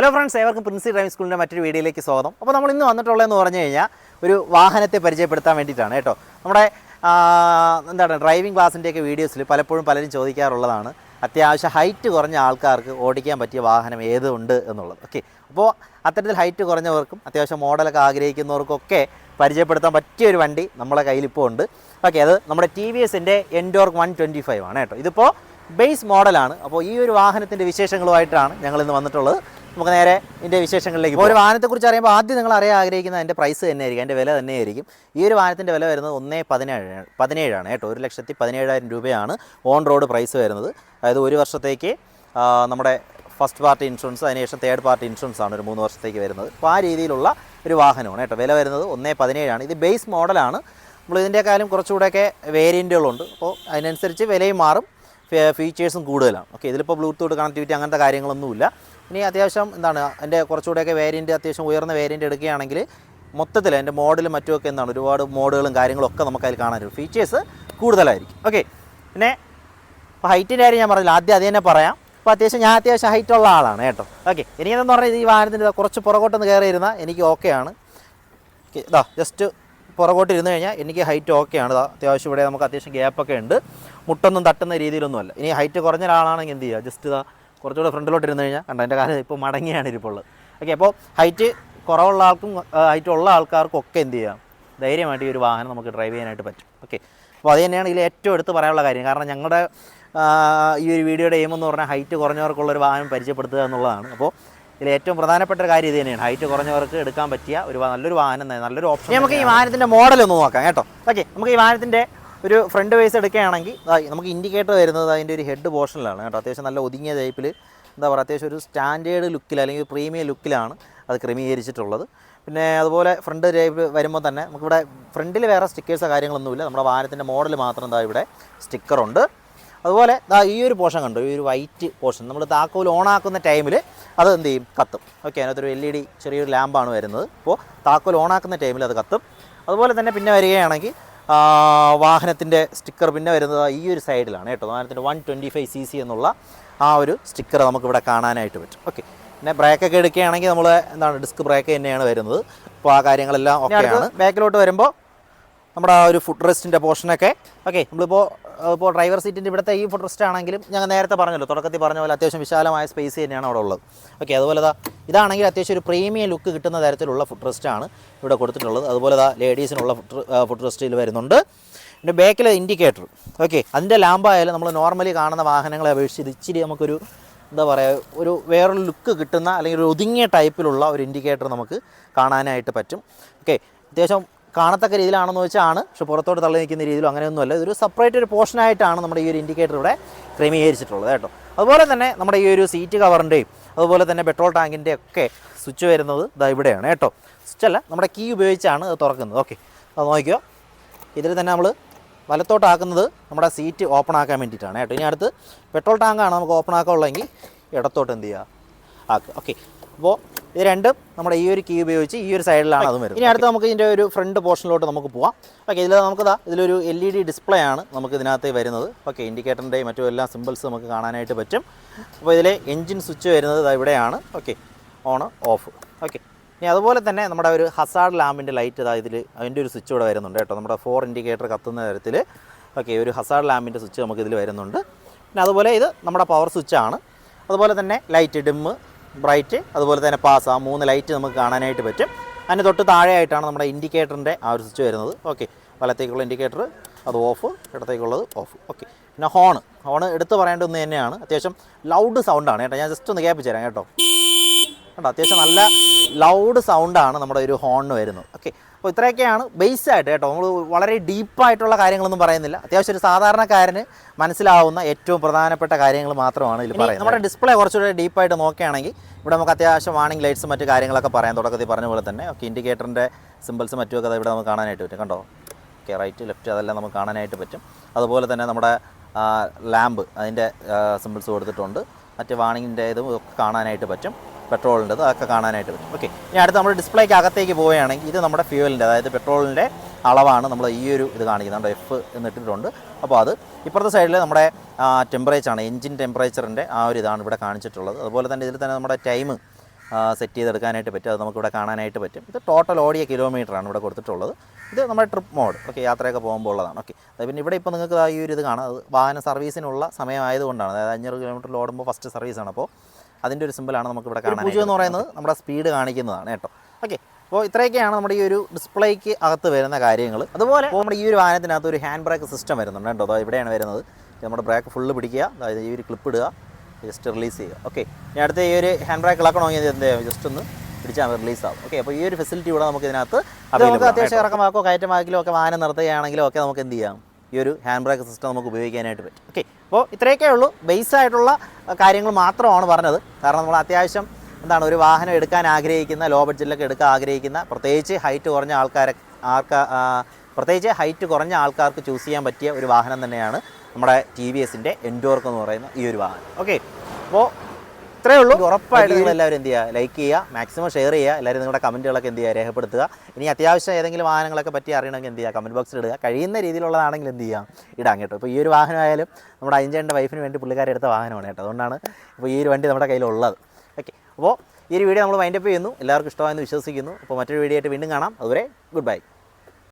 Hello friends ഏവർക്കും Princy driving സ്കൂളിന്റെ മറ്റൊരു വീഡിയോയിലേക്ക് സ്വാഗതം. അപ്പോൾ നമ്മൾ ഇന്ന് വന്നിട്ടുള്ളതെന്ന് പറഞ്ഞു കഴിഞ്ഞാൽ ഒരു വാഹനത്തെ പരിചയപ്പെടുത്താൻ വേണ്ടിയിട്ടാണ് കേട്ടോ. നമ്മുടെ എന്താണ് ഡ്രൈവിംഗ് ക്ലാസ്സിന്റെയൊക്കെ വീഡിയോസിൽ പലപ്പോഴും പലരും ചോദിക്കാറുള്ളതാണ് അത്യാവശ്യം ഹൈറ്റ് കുറഞ്ഞ ആൾക്കാർക്ക് ഓടിക്കാൻ പറ്റിയ വാഹനം ഏതുണ്ട് എന്നുള്ളത്. ഓക്കെ അപ്പോൾ അത്തരത്തിൽ ഹൈറ്റ് കുറഞ്ഞവർക്കും അത്യാവശ്യം മോഡലൊക്കെ ആഗ്രഹിക്കുന്നവർക്കൊക്കെ പരിചയപ്പെടുത്താൻ പറ്റിയ ഒരു വണ്ടി നമ്മളെ കയ്യിലിപ്പോൾ ഉണ്ട്. ഓക്കെ അത് നമ്മുടെ ടി വി എസിന്റെ എൻഡോർക്ക് വൺ ട്വന്റി ഫൈവ് ആണ് കേട്ടോ. ഇതിപ്പോൾ ബേസ് മോഡലാണ് അപ്പോൾ ഈ ഒരു വാഹനത്തിന്റെ വിശേഷങ്ങളുമായിട്ടാണ് ഞങ്ങൾ ഇന്ന് വന്നിട്ടുള്ളത്. നമുക്ക് നേരെ ഇതിന്റെ വിശേഷങ്ങളിലേക്ക്. ഒരു വാഹനത്തെക്കുറിച്ച് അറിയുമ്പോൾ ആദ്യം നിങ്ങൾ അറിയാൻ ആഗ്രഹിക്കുന്ന അതിന്റെ പ്രൈസ് തന്നെയായിരിക്കും അതിന്റെ വില തന്നെയായിരിക്കും. ഈ ഒരു വാഹനത്തിന്റെ വില വരുന്നത് ഒന്നേ പതിനേഴ് പതിനേഴാണ് കേട്ടോ. ഒരു ലക്ഷത്തി പതിനേഴായിരം രൂപയാണ് ഓൺ റോഡ് പ്രൈസ് വരുന്നത്. അതായത് ഒരു വർഷത്തേക്ക് നമ്മുടെ ഫസ്റ്റ് പാർട്ടി ഇൻഷുറൻസ് അതിനുശേഷം തേർഡ് പാർട്ടി ഇൻഷുറൻസ് ആണ് ഒരു മൂന്ന് വർഷത്തേക്ക് വരുന്നത്. അപ്പോൾ ആ രീതിയിലുള്ള ഒരു വാഹനമാണ് കേട്ടോ. വില വരുന്നത് ഒന്നേ പതിനേഴാണ്. ഇത് ബേസ് മോഡലാണ് നമ്മൾ ഇതിന്റെക്കാളും കുറച്ചുകൂടെയൊക്കെ വേരിയന്റുകളുണ്ട് അപ്പോൾ അതിനനുസരിച്ച് വിലയും മാറും ഫീച്ചേഴ്സും കൂടുതലാണ്. ഓക്കെ ഇതിലിപ്പോൾ ബ്ലൂടൂത്ത് കണക്ടിവിറ്റി അങ്ങനത്തെ കാര്യങ്ങളൊന്നുമില്ല. ഇനി അത്യാവശ്യം എന്താണ് എന്റെ കുറച്ചുകൂടെയൊക്കെ വേരിയന്റ് അത്യാവശ്യം ഉയർന്ന വേരിയന്റ് എടുക്കുകയാണെങ്കിൽ മൊത്തത്തിൽ എന്റെ മോഡലും മറ്റുമൊക്കെ എന്താണ് ഒരുപാട് മോഡുകളും കാര്യങ്ങളും ഒക്കെ അതിൽ കാണാൻ ഫീച്ചേഴ്സ് കൂടുതലായിരിക്കും. ഓക്കെ പിന്നെ ഇപ്പോൾ ഹൈറ്റിന്റെ കാര്യം ഞാൻ പറഞ്ഞില്ല. ആദ്യം അത് തന്നെ പറയാം. അപ്പോൾ അത്യാവശ്യം ഞാൻ അത്യാവശ്യം ഹൈറ്റുള്ള ആളാണ് കേട്ടോ. ഓക്കെ എനിക്കെന്ന് പറഞ്ഞാൽ ഈ വാഹനത്തിന്റെ കുറച്ച് പുറകോട്ടൊന്ന് കയറി ഇരുന്നാൽ എനിക്ക് ഓക്കെയാണ് ഓക്കെ ഇതാ ജസ്റ്റ് പുറകോട്ട് ഇരുന്ന് കഴിഞ്ഞാൽ എനിക്ക് ഹൈറ്റ് ഓക്കെയാണ് അത്യാവശ്യം ഇവിടെ നമുക്ക് അത്യാവശ്യം ഗ്യാപ്പൊക്കെ ഉണ്ട്. മുട്ടൊന്നും തട്ടുന്ന രീതിയിലൊന്നുമല്ല. ഇനി ഹൈറ്റ് കുറഞ്ഞ ഒരാളാണെങ്കിൽ എന്ത് ചെയ്യുക ജസ്റ്റ് ഇതാ കുറച്ചുകൂടെ ഫ്രണ്ടിലോട്ട് ഇരുന്ന് കഴിഞ്ഞാൽ കണ്ടോ എന്റെ കാലം ഇപ്പോൾ മടങ്ങിയാണ് ഇരിപ്പുള്ളത്. ഓക്കെ അപ്പോൾ ഹൈറ്റ് കുറവുള്ള ആൾക്കും ഹൈറ്റ് ഉള്ള ആൾക്കാർക്കും ഒക്കെ എന്ത് ചെയ്യാം? ധൈര്യമായിട്ട് ഈ ഒരു വാഹനം നമുക്ക് ഡ്രൈവ് ചെയ്യാനായിട്ട് പറ്റും. ഓക്കെ അപ്പോൾ അത് തന്നെയാണ് ഇതിൽ ഏറ്റവും എടുത്ത് പറയാനുള്ള കാര്യം. കാരണം ഞങ്ങളുടെ ഈ ഒരു വീഡിയോയുടെ എയിം എന്ന് പറഞ്ഞാൽ ഹൈറ്റ് കുറഞ്ഞവർക്കുള്ള ഒരു വാഹനം പരിചയപ്പെടുത്തുക എന്നുള്ളതാണ്. അപ്പോൾ ഇതിൽ ഏറ്റവും പ്രധാനപ്പെട്ട ഒരു കാര്യം ഇത് തന്നെയാണ്. ഹൈറ്റ് കുറഞ്ഞവർക്ക് എടുക്കാൻ പറ്റിയ ഒരു നല്ലൊരു വാഹനം നല്ലൊരു ഓപ്ഷൻ നമുക്ക് ഈ വാഹനത്തിന്റെ മോഡൽ ഒന്ന് നോക്കാം കേട്ടോ. ഓക്കെ നമുക്ക് ഈ വാഹനത്തിന്റെ ഒരു ഫ്രണ്ട് വേസ് എടുക്കുകയാണെങ്കിൽ നമുക്ക് ഇൻഡിക്കേറ്റർ വരുന്നത് അതിന്റെ ഒരു ഹെഡ് പോർഷനിലാണ് കേട്ടോ. അത്യാവശ്യം നല്ല ഒതുങ്ങിയ ടൈപ്പിൽ എന്താ പറയുക അത്യാവശ്യം ഒരു സ്റ്റാൻഡേർഡ് ലുക്കിൽ അല്ലെങ്കിൽ പ്രീമിയം ലുക്കിലാണ് അത് ക്രമീകരിച്ചിട്ടുള്ളത്. പിന്നെ അതുപോലെ ഫ്രണ്ട് വരുമ്പോൾ തന്നെ നമുക്കിവിടെ ഫ്രണ്ടിൽ വേറെ സ്റ്റിക്കേഴ്സോ കാര്യങ്ങളൊന്നുമില്ല. നമ്മുടെ വാഹനത്തിന്റെ മോഡൽ മാത്രം എന്താ ഇവിടെ സ്റ്റിക്കറുണ്ട് അതുപോലെ ദാ ഈ ഒരു പോർഷൻ കണ്ടു? ഈ ഒരു വൈറ്റ് പോർഷൻ നമ്മൾ താക്കോൽ ഓണാക്കുന്ന ടൈമിൽ അത് എന്ത് ചെയ്യും? കത്തും. ഓക്കെ അതിനകത്തൊരു എൽ ഇ ഡി ചെറിയൊരു ലാമ്പാണ് വരുന്നത്. അപ്പോൾ താക്കോൽ ഓണാക്കുന്ന ടൈമിൽ അത് കത്തും. അതുപോലെ തന്നെ പിന്നെ വരികയാണെങ്കിൽ വാഹനത്തിന്റെ സ്റ്റിക്കർ പിന്നെ വരുന്നത് ഈ ഒരു സൈഡിലാണ് കേട്ടോ. വാഹനത്തിന്റെ one twenty five C C എന്നുള്ള ആ ഒരു സ്റ്റിക്കർ നമുക്കിവിടെ കാണാനായിട്ട് പറ്റും. ഓക്കെ പിന്നെ ബ്രേക്കൊക്കെ എടുക്കുകയാണെങ്കിൽ നമ്മൾ എന്താണ് ഡിസ്ക് ബ്രേക്ക് തന്നെയാണ് വരുന്നത്. അപ്പോൾ ആ കാര്യങ്ങളെല്ലാം ഓക്കെയാണ് ബാക്കിലോട്ട് വരുമ്പോൾ നമ്മുടെ ആ ഒരു ഫുഡ് റെസ്റ്റിന്റെ പോർഷനൊക്കെ ഓക്കെ നമ്മളിപ്പോൾ ഇപ്പോൾ ഡ്രൈവർ സീറ്റിന്റെ ഇവിടുത്തെ ഈ ഫുട്രസ്റ്റ് ആണെങ്കിലും ഞങ്ങൾ നേരത്തെ പറഞ്ഞല്ലോ തുടക്കത്തിൽ പറഞ്ഞ പോലെ അത്യാവശ്യം വിശാലമായ സ്പേസ് തന്നെയാണ് അവിടെ ഉള്ളത്. ഓക്കെ അതുപോലെ ദാ ഇതാണെങ്കിൽ അത്യാവശ്യം ഒരു പ്രീമിയം ലുക്ക് കിട്ടുന്ന തരത്തിലുള്ള ആണ് ഇവിടെ കൊടുത്തിട്ടുള്ളത്. അതുപോലെ ദാ ലേഡീസിനുള്ള റെസ്റ്റിൽ വരുന്നുണ്ട്. പിന്നെ ബാക്കിൽ ഇൻഡിക്കേറ്റർ ഓക്കെ അതിന്റെ ലാമ്പായാലും നമ്മൾ നോർമലി കാണുന്ന വാഹനങ്ങളെ അപേക്ഷിച്ച് ഇത് ഇച്ചിരി നമുക്കൊരു എന്താ പറയുക ഒരു വേറൊരു ലുക്ക് കിട്ടുന്ന അല്ലെങ്കിൽ ഒരു ഒതുങ്ങിയ ടൈപ്പിലുള്ള ഒരു ഇൻഡിക്കേറ്റർ നമുക്ക് കാണാനായിട്ട് പറ്റും. ഓക്കെ അത്യാവശ്യം കാണത്തക്ക രീതിയിലാണെന്ന് വെച്ചാണ്. പക്ഷെ പുറത്തോട്ട് തള്ളി നിൽക്കുന്ന രീതിയിലും അങ്ങനെയൊന്നുമല്ല. ഇതൊരു സെപ്പറേറ്റ് ഒരു പോർഷനായിട്ടാണ് നമ്മുടെ ഈ ഒരു ഇൻഡിക്കേറ്റർ ഇവിടെ ക്രമീകരിച്ചിട്ടുള്ളത് കേട്ടോ. അതുപോലെ തന്നെ നമ്മുടെ ഈ ഒരു സീറ്റ് കവറിന്റെയും അതുപോലെ തന്നെ പെട്രോൾ ടാങ്കിന്റെ ഒക്കെ സ്വിച്ച് വരുന്നത് ഇതാ ഇവിടെയാണ് കേട്ടോ. സ്വിച്ച് അല്ല നമ്മുടെ കീ ഉപയോഗിച്ചാണ് അത് തുറക്കുന്നത്. ഓക്കെ അത് നോക്കിയോ ഇതിൽ തന്നെ നമ്മൾ വലത്തോട്ടാക്കുന്നത് നമ്മുടെ സീറ്റ് ഓപ്പൺ ആക്കാൻ വേണ്ടിയിട്ടാണ് കേട്ടോ. ഇനി അടുത്ത് പെട്രോൾ ടാങ്കാണ് നമുക്ക് ഓപ്പൺ ആക്കാനുള്ളതെങ്കിൽ ഇടത്തോട്ട് എന്ത് ചെയ്യുക? ആക്കുക. ഓക്കെ അപ്പോൾ ഇത് രണ്ടും നമ്മുടെ ഈ ഒരു കീ ഉപയോഗിച്ച് ഈ ഒരു സൈഡിലാണ് അത് വരുന്നത്. ഇനി അടുത്ത് നമുക്ക് ഇതിന്റെ ഒരു ഫ്രണ്ട് പോർഷനിലോട്ട് നമുക്ക് പോവാം. ഓക്കെ ഇതിൽ നമുക്കതാ ഇതിലൊരു എൽ ഇ ഡി ഡിസ്പ്ലേ ആണ് നമുക്ക് ഇതിനകത്ത് വരുന്നത്. ഓക്കെ ഇൻഡിക്കേറ്ററിന്റെയും മറ്റും എല്ലാ സിമ്പിൾസ് നമുക്ക് കാണാനായിട്ട് പറ്റും. അപ്പോൾ ഇതിലെ എൻജിൻ സ്വിച്ച് വരുന്നത് ഇവിടെയാണ്. ഓക്കെ ഓൺ ഓഫ് ഓക്കെ ഇനി അതുപോലെ തന്നെ നമ്മുടെ ഒരു ഹസാർഡ് ലാമ്പിന്റെ ലൈറ്റ് ഇതാ ഇതിൽ അതിന്റെ ഒരു സ്വിച്ച് ഇവിടെ വരുന്നുണ്ട് കേട്ടോ. നമ്മുടെ ഫോർ ഇൻഡിക്കേറ്റർ കത്തുന്ന തരത്തിൽ ഓക്കെ ഒരു ഹസാർഡ് ലാമ്പിന്റെ സ്വിച്ച് നമുക്ക് ഇതിൽ വരുന്നുണ്ട്. പിന്നെ അതുപോലെ ഇത് നമ്മുടെ പവർ സ്വിച്ചാണ് അതുപോലെ തന്നെ ലൈറ്റ് ഡിമ്മ് ബ്രൈറ്റ് അതുപോലെ തന്നെ പാസ് ആ മൂന്ന് ലൈറ്റ് നമുക്ക് കാണാനായിട്ട് പറ്റും. അതിന് തൊട്ട് താഴെയായിട്ടാണ് നമ്മുടെ ഇൻഡിക്കേറ്ററിന്റെ ആ ഒരു സ്വിച്ച് വരുന്നത്. ഓക്കെ വലത്തേക്കുള്ള ഇൻഡിക്കേറ്റർ അത് ഓഫ് ഇടത്തേക്കുള്ളത് ഓഫ് ഓക്കെ പിന്നെ ഹോണ് ഹോണ് എടുത്ത് പറയേണ്ട ഒന്ന് തന്നെയാണ്. അത്യാവശ്യം ലൗഡ് സൗണ്ടാണ് കേട്ടോ. ഞാൻ ജസ്റ്റ് ഒന്ന് കേൾപ്പിച്ചു തരാം കേട്ടോ. കേട്ടോ അത്യാവശ്യം നല്ല ലൗഡ് സൗണ്ടാണ് നമ്മുടെ ഒരു ഹോണിന് വരുന്നത്. ഓക്കെ അപ്പോൾ ഇത്രയൊക്കെയാണ് ബേസ് ആയിട്ട് കേട്ടോ. നമ്മൾ വളരെ ഡീപ്പായിട്ടുള്ള കാര്യങ്ങളൊന്നും പറയുന്നില്ല. അത്യാവശ്യം ഒരു സാധാരണക്കാരന് മനസ്സിലാവുന്ന ഏറ്റവും പ്രധാനപ്പെട്ട കാര്യങ്ങൾ മാത്രമാണ് ഇതിൽ പറയുന്നത്. നമ്മുടെ ഡിസ്പ്ലേ കുറച്ചുകൂടെ ഡീപ്പായിട്ട് നോക്കുകയാണെങ്കിൽ ഇവിടെ നമുക്ക് അത്യാവശ്യം വാണിംഗ് ലൈറ്റ്സ് മറ്റു കാര്യങ്ങളൊക്കെ പറയാം. തുടക്കത്തിൽ പറഞ്ഞ പോലെ തന്നെ. ഓക്കെ ഇൻഡിക്കേറ്ററിന്റെ സിമ്പിൾസ് മറ്റുമൊക്കെ ഇവിടെ നമുക്ക് കാണാനായിട്ട് പറ്റും. കണ്ടോ? ഓക്കെ റൈറ്റ് ലെഫ്റ്റ് അതെല്ലാം നമുക്ക് കാണാനായിട്ട് പറ്റും. അതുപോലെ തന്നെ നമ്മുടെ ലാമ്പ് അതിന്റെ സിമ്പിൾസ് കൊടുത്തിട്ടുണ്ട്. മറ്റ് വാണിങ്ങിന്റെ ഇതും ഒക്കെ കാണാനായിട്ട് പറ്റും. പെട്രോളിന്റെ അതൊക്കെ കാണാനായിട്ട് പറ്റും. ഓക്കെ ഇനി അടുത്ത് നമ്മൾ ഡിസ്പ്ലേക്ക് അകത്തേക്ക് പോവുകയാണെങ്കിൽ ഇത് നമ്മുടെ ഫ്യൂവലിന്റെ അതായത് പെട്രോളിന്റെ അളവാണ് നമ്മൾ ഈ ഒരു ഇത് കാണിക്കുന്നുണ്ട് എഫ് എന്നിട്ടിട്ടുണ്ട് അപ്പോൾ അത് ഇപ്പുറത്തെ സൈഡിൽ നമ്മുടെ ടെമ്പറേച്ചറാണ് എൻജിൻ ടെമ്പറേച്ചറിന്റെ ആ ഒരു ഇതാണ് ഇവിടെ കാണിച്ചിട്ടുള്ളത്. അതുപോലെ തന്നെ ഇതിൽ തന്നെ നമ്മുടെ ടൈം സെറ്റ് ചെയ്തെടുക്കാനായിട്ട് പറ്റും. അത് നമുക്കിവിടെ കാണാനായിട്ട് പറ്റും. ഇത് ടോട്ടൽ ഓടിയ കിലോമീറ്ററാണ് ഇവിടെ കൊടുത്തിട്ടുള്ളത്. ഇത് നമ്മുടെ ട്രിപ്പ് മോഡ് ഓക്കെ യാത്രയൊക്കെ പോകുമ്പോൾ ഉള്ളതാണ്. ഓക്കെ അത് പിന്നെ ഇവിടെ ഇപ്പോൾ നിങ്ങൾക്ക് ഈ ഒരു ഇത് കാണാം. അത് വാഹന സർവീസിനുള്ള സമയമായതുകൊണ്ടാണ്. അതായത് അഞ്ഞൂറ് കിലോമീറ്ററിൽ ഓടുമ്പോൾ ഫസ്റ്റ് സർവീസാണ് അപ്പോൾ അതിന്റെ ഒരു സിമ്പിളാണ് നമുക്ക് ഇവിടെ കാണാൻ പൂജ്യം എന്ന് പറയുന്നത് നമ്മുടെ സ്പീഡ് കാണിക്കുന്നതാണ് കേട്ടോ. ഓക്കെ അപ്പോൾ ഇത്രയൊക്കെയാണ് നമ്മുടെ ഈ ഒരു ഡിസ്പ്ലേക്ക് അകത്ത് വരുന്ന കാര്യങ്ങൾ അതുപോലെ നമ്മുടെ ഈ ഒരു വാഹനത്തിനകത്ത് ഒരു ഹാൻഡ് ബ്രേക്ക് സിസ്റ്റം വരുന്നുണ്ട് കേട്ടോ. അതോ ഇവിടെയാണ് വരുന്നത്. നമ്മുടെ ബ്രേക്ക് ഫുള്ള് പിടിക്കുക. അതായത് ഈ ഒരു ക്ലിപ്പ് ഇടുക. ജസ്റ്റ് റിലീസ് ചെയ്യുക. ഓക്കെ ഇനി അടുത്ത ഈ ഒരു ഹാൻഡ് ബ്രേക്ക് ഇളക്കണമെങ്കിൽ എന്ത് ചെയ്യാം. ജസ്റ്റ് ഒന്ന് പിടിച്ചാൽ റിലീസ് ആവും. ഓക്കെ അപ്പോൾ ഈ ഒരു ഫെസിലിറ്റി ഇവിടെ നമുക്ക് ഇതിനകത്ത് നമുക്ക് അത്യാവശ്യം ഇറക്കമാക്കോ കയറ്റമാക്കിലോ ഒക്കെ വാഹനം നിർത്തുകയാണെങ്കിലോ ഒക്കെ നമുക്ക് എന്ത് ചെയ്യാം? ഈ ഒരു ഹാൻഡ് ബ്രേക്ക് സിസ്റ്റം നമുക്ക് ഉപയോഗിക്കാനായിട്ട് പറ്റും. ഓക്കെ അപ്പോൾ ഇത്രയൊക്കെ ഉള്ളൂ. ബേസ് ആയിട്ടുള്ള അഹ്, കാര്യങ്ങൾ മാത്രമാണ് പറഞ്ഞത്. കാരണം നമ്മൾ അത്യാവശ്യം എന്താണ് ഒരു വാഹനം എടുക്കാൻ ആഗ്രഹിക്കുന്ന ലോ ബഡ്ജറ്റിലൊക്കെ എടുക്കാൻ ആഗ്രഹിക്കുന്ന പ്രത്യേകിച്ച് ഹൈറ്റ് കുറഞ്ഞ ആൾക്കാരെ ആൾക്കാർ പ്രത്യേകിച്ച് ഹൈറ്റ് കുറഞ്ഞ ആൾക്കാർക്ക് ചൂസ് ചെയ്യാൻ പറ്റിയ ഒരു വാഹനം തന്നെയാണ് നമ്മുടെ ടി വി എസിന്റെ എൻഡോർക്ക് എന്ന് പറയുന്ന ഈ ഒരു വാഹനം. ഓക്കെ അപ്പോൾ ഇത്രയേ ഉള്ളൂ. ഉറപ്പായിട്ട് നിങ്ങൾ എല്ലാവരും എന്ത് ചെയ്യുക? ലൈക്ക് ചെയ്യുക മാക്സിമം ഷെയർ ചെയ്യുക എല്ലാവരും നിങ്ങളുടെ കമന്റുകളൊക്കെ എന്ത് ചെയ്യുക? രേഖപ്പെടുത്തുക. ഇനി അത്യാവശ്യം ഏതെങ്കിലും വാഹനങ്ങളൊക്കെ പറ്റി അറിയണമെങ്കിൽ എന്ത് ചെയ്യുക? കമന്റ് ബോക്സിൽ ഇടുക. കഴിയുന്ന രീതിയിലുള്ളതാണെങ്കിൽ എന്ത് ചെയ്യാം ഇടാം കേട്ടോ. ഇപ്പോൾ ഈ ഒരു വാഹനമായാലും നമ്മുടെ അഞ്ചേന്റെ വൈഫിന് വേണ്ടി പുള്ളിക്കാർ എടുത്ത വാഹനമാണ് കേട്ടോ. അതുകൊണ്ടാണ് ഇപ്പോൾ ഈ ഒരു വണ്ടി നമ്മുടെ കയ്യിലുള്ളത്. ഓക്കെ അപ്പോൾ ഈ ഒരു വീഡിയോ നമ്മൾ വൈൻഡപ്പ് ചെയ്യുന്നു. എല്ലാവർക്കും ഇഷ്ടമായെന്ന് വിശ്വസിക്കുന്നു. അപ്പോൾ മറ്റൊരു വീഡിയോ ആയിട്ട് വീണ്ടും കാണാം. അതുവരെ ഗുഡ് ബൈ